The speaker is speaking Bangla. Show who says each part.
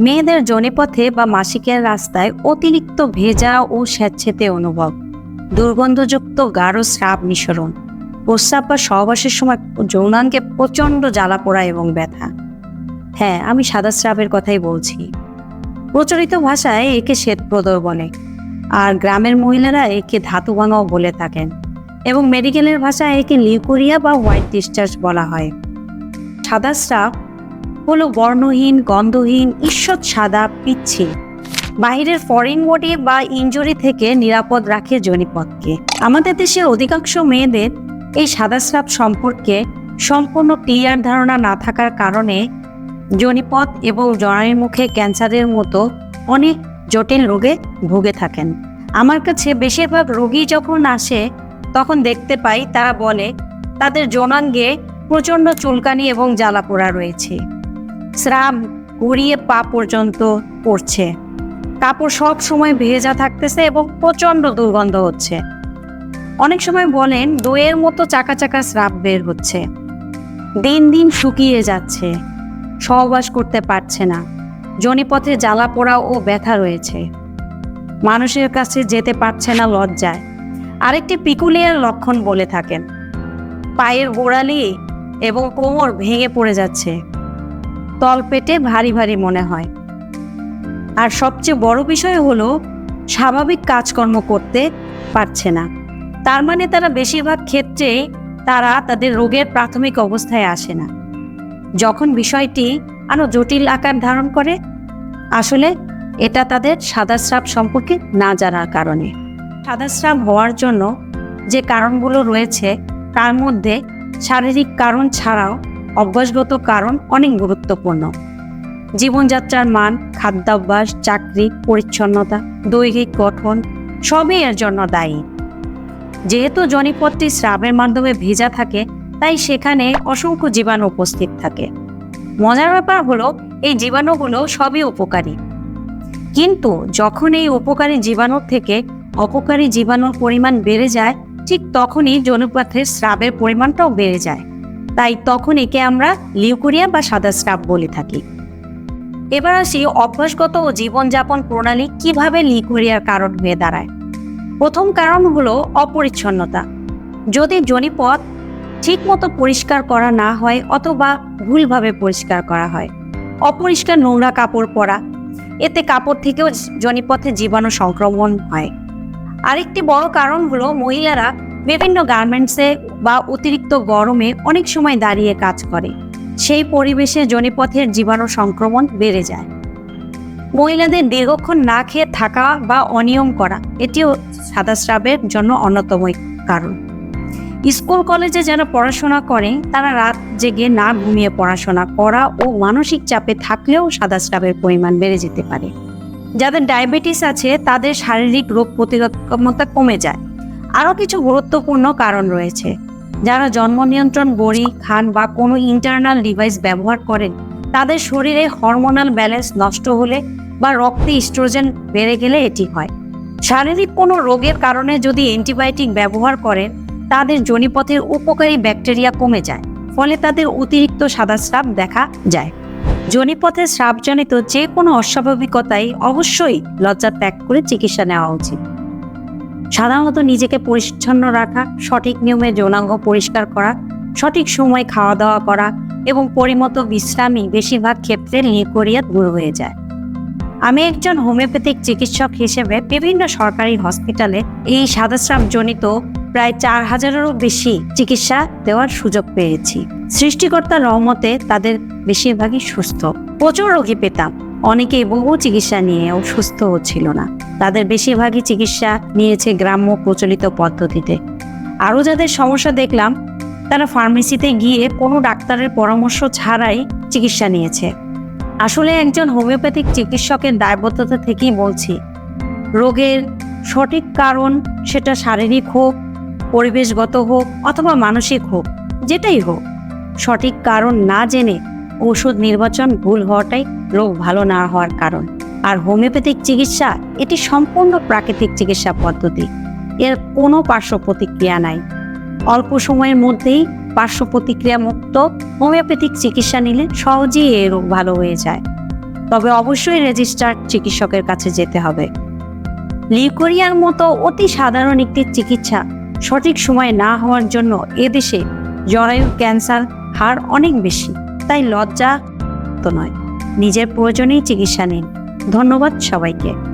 Speaker 1: মেয়েদের জনিপথে বা মাসিকের রাস্তায় অতিরিক্ত ভেজা ও স্যাঁতসেঁতে অনুভব। দুর্গন্ধযুক্ত গাঢ় স্রাব নিঃসরণ। প্রস্রাব বা সহবাসের সময় যৌনাঙ্গে প্রচণ্ড জ্বালা পোড়া এবং ব্যথা। হ্যাঁ আমি সাদা স্রাবের কথাই বলছি। প্রচলিত ভাষায় একে শ্বেতপ্রদর বলে, আর গ্রামের মহিলারা একে ধাতু ভাঙাও বলে থাকেন এবং মেডিকেলের ভাষায় একে লিউকোরিয়া বা হোয়াইট ডিসচার্জ বলা হয়। সাদা স্রাব হলো বর্ণহীন, গন্ধহীন, ঈষৎ সাদা, পিচ্ছিল। বাহিরের ফরেন বডি বা ইনজুরি থেকে নিরাপদ রাখে জনিপথকে। আমাদের দেশের অধিকাংশ মেয়েদের এই সাদা স্রাব সম্পর্কে সম্পূর্ণ ক্লিয়ার ধারণা না থাকার কারণে জনিপথ এবং জরায়ুর মুখে ক্যান্সারের মতো অনেক জটিল রোগে ভুগে থাকেন। আমার কাছে বেশিরভাগ রোগী যখন আসে, তখন দেখতে পাই তারা বলে, তাদের জনাঙ্গে প্রচণ্ড চুলকানি এবং জ্বালা পোড়া রয়েছে। স্রাব গড়িয়ে পা পর্যন্ত পড়ছে। কাপড় সব সময় ভেজা থাকতেছে এবং প্রচণ্ড দুর্গন্ধ হচ্ছে। অনেক সময় বলেন, দইয়ের মতো চাকা চাকা স্রাব বের হচ্ছে। দিন দিন শুকিয়ে যাচ্ছে। সহবাস করতে পারছে না। জনিপথে জ্বালা পোড়া ও ব্যথা রয়েছে। মানুষের কাছে যেতে পারছে না লজ্জায়। আরেকটি পিকুলিয়ার লক্ষণ বলে থাকেন। পায়ের গোড়ালি এবং কোমর ভেঙে পড়ে যাচ্ছে। তলপেটে ভারী ভারী মনে হয়। আর সবচেয়ে বড় বিষয় হলো, স্বাভাবিক কাজকর্ম করতে পারছে না। তার মানে তারা বেশিরভাগ ক্ষেত্রে তারা তাদের রোগের প্রাথমিক অবস্থায় আসে না। যখন বিষয়টি আরও জটিল আকার ধারণ করে, আসলে এটা তাদের সাদা স্রাব সম্পর্কে না জানার কারণে। সাদা স্রাব হওয়ার জন্য যে কারণগুলো রয়েছে, তার মধ্যে শারীরিক কারণ ছাড়াও অভ্যাসগত কারণ অনেক গুরুত্বপূর্ণ। জীবনযাত্রার মান, খাদ্যাভ্যাস, চাকরি, পরিচ্ছন্নতা, দৈহিক গঠন, সবই এর জন্য দায়ী। যেহেতু জনিপথটি স্রাবের মাধ্যমে ভেজা থাকে, তাই সেখানে অসংখ্য জীবাণু উপস্থিত থাকে। মজার ব্যাপার হলো, এই জীবাণুগুলো সবই উপকারী। কিন্তু যখন এই উপকারী জীবাণুর থেকে অপকারী জীবাণুর পরিমাণ বেড়ে যায়, ঠিক তখনই জনপথের স্রাবের পরিমাণটাও বেড়ে যায়। তাই তখন একে আমরা লিউকোরিয়া বা সাদা স্টাফ বলে থাকি। এবার আসি অভ্যাসগত ও জীবনযাপন প্রণালী কীভাবে লিকুরিয়ার কারণ হয়ে দাঁড়ায়। প্রথম কারণ হলো অপরিচ্ছন্নতা। যদি জনিপথ ঠিকমতো পরিষ্কার করা না হয় অথবা ভুলভাবে পরিষ্কার করা হয়, অপরিষ্কার নোংরা কাপড় পরা, এতে কাপড় থেকেও জনিপথে জীবাণু সংক্রমণ হয়। আরেকটি বড় কারণ হলো মহিলারা বিভিন্ন গার্মেন্টসে বা অতিরিক্ত গরমে অনেক সময় দাঁড়িয়ে কাজ করে। সেই পরিবেশে জনিপথের জীবাণু সংক্রমণ বেড়ে যায়। মহিলাদের দীর্ঘক্ষণ না খেয়ে থাকা বা অনিয়ম করা এটিও সাদা স্রাবের জন্য অন্যতম কারণ। স্কুল, কলেজে যারা পড়াশোনা করে, তারা রাত জেগে না ঘুমিয়ে পড়াশোনা করা ও মানসিক চাপে থাকলেও সাদা স্রাবের পরিমাণ বেড়ে যেতে পারে। যাদের ডায়াবেটিস আছে, তাদের শারীরিক রোগ প্রতিরোধ ক্ষমতা কমে যায়। আরও কিছু গুরুত্বপূর্ণ কারণ রয়েছে। যারা জন্ম নিয়ন্ত্রণ বড়ি খান বা কোনো ইন্টারনাল ডিভাইস ব্যবহার করেন, তাদের শরীরে হরমোনাল ব্যালেন্স নষ্ট হলে বা রক্তে ইস্ট্রোজেন বেড়ে গেলে এটি হয়। শারীরিক কোনো রোগের কারণে যদি অ্যান্টিবায়োটিক ব্যবহার করেন, তাদের জনিপথের উপকারী ব্যাকটেরিয়া কমে যায়, ফলে তাদের অতিরিক্ত সাদা স্রাব দেখা যায়। জনিপথের স্রাবজনিত যে কোনো অস্বাভাবিকতাই অবশ্যই লজ্জা ত্যাগ করে চিকিৎসা নেওয়া উচিত। সাধারণত নিজেকে পরিচ্ছন্ন রাখা, সঠিক নিয়মে যৌনাঙ্গ পরিষ্কার করা, সঠিক সময় খাওয়া দাওয়া করা এবং পরিমতো বিশ্রামই বেশিরভাগ ক্ষেত্রে লিকোরিয়া দূর হয়ে যায়। আমি একজন হোমিওপ্যাথিক চিকিৎসক হিসেবে বিভিন্ন সরকারি হসপিটালে এই সাদাস্রাব জনিত প্রায় চার হাজারেরও বেশি চিকিৎসা দেওয়ার সুযোগ পেয়েছি। সৃষ্টিকর্তার রহমতে তাদের বেশিরভাগই সুস্থ। প্রচুর রোগী পেতাম। অনেকেই বহু চিকিৎসা নিয়েও সুস্থ হচ্ছিল না। তাদের বেশিরভাগই চিকিৎসা নিয়েছে গ্রাম্য প্রচলিত পদ্ধতিতে। আরও যাদের সমস্যা দেখলাম, তারা ফার্মেসিতে গিয়ে কোনো ডাক্তারের পরামর্শ ছাড়াই চিকিৎসা নিয়েছে। আসলে একজন হোমিওপ্যাথিক চিকিৎসকের দায়বদ্ধতা থেকেই বলছি, রোগের সঠিক কারণ সেটা শারীরিক হোক, পরিবেশগত হোক অথবা মানসিক হোক, যেটাই হোক, সঠিক কারণ না জেনে ওষুধ নির্বাচন ভুল হওয়াটাই রোগ ভালো না হওয়ার কারণ। আর হোমিওপ্যাথিক চিকিৎসা এটি সম্পূর্ণ প্রাকৃতিক চিকিৎসা পদ্ধতি। এর কোনো পার্শ্ব প্রতিক্রিয়া নাই। অল্প সময়ের মধ্যেই পার্শ্ব প্রতিক্রিয়া মুক্ত হোমিওপ্যাথিক চিকিৎসা নিলে সহজেই এই রোগ ভালো হয়ে যায়। তবে অবশ্যই রেজিস্টার্ড চিকিৎসকের কাছে যেতে হবে। লিউকোরিয়ার মতো অতি সাধারণ একটি চিকিৎসা সঠিক সময়ে না হওয়ার জন্য এদেশে জরায়ু ক্যান্সার হার অনেক বেশি, তাই লজ্জা তো নয়। নিজের প্রয়োজনেই চিকিৎসা নিন। ধন্যবাদ সবাইকে।